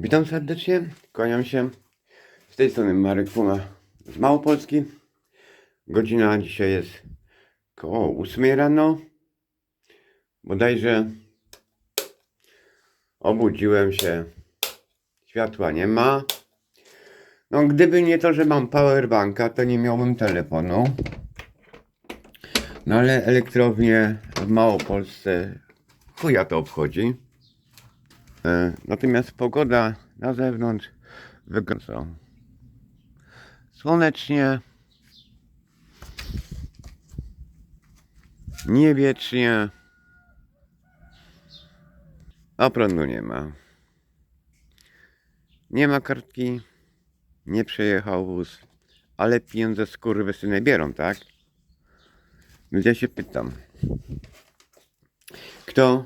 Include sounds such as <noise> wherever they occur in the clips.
Witam serdecznie, kłaniam się. Z tej strony Marek Puma z Małopolski. Godzina dzisiaj jest koło 8 rano. Bodajże obudziłem się. Światła nie ma. No, gdyby nie to, że mam powerbanka, to nie miałbym telefonu. No ale elektrownie w Małopolsce chuja to obchodzi. E, Natomiast pogoda na zewnątrz wygląda słonecznie, niewiecznie, a prądu nie ma. Nie ma kartki, nie przejechał wóz, ale pieniądze skurwysyny bierą, tak? Więc ja się pytam, kto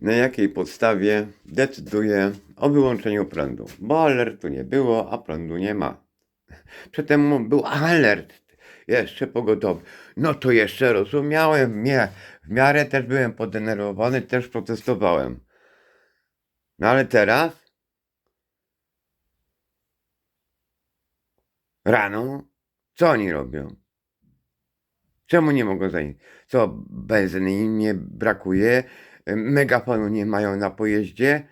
na jakiej podstawie decyduje o wyłączeniu prądu. Bo alertu nie było, a prądu nie ma. <laughs> Przedtem był alert, jeszcze pogotowy. No to jeszcze rozumiałem, mnie, w miarę też byłem podenerwowany, też protestowałem. No ale teraz rano co oni robią? Czemu nie mogą zajść? Co, benzyny im nie brakuje? Megafonu nie mają na pojeździe?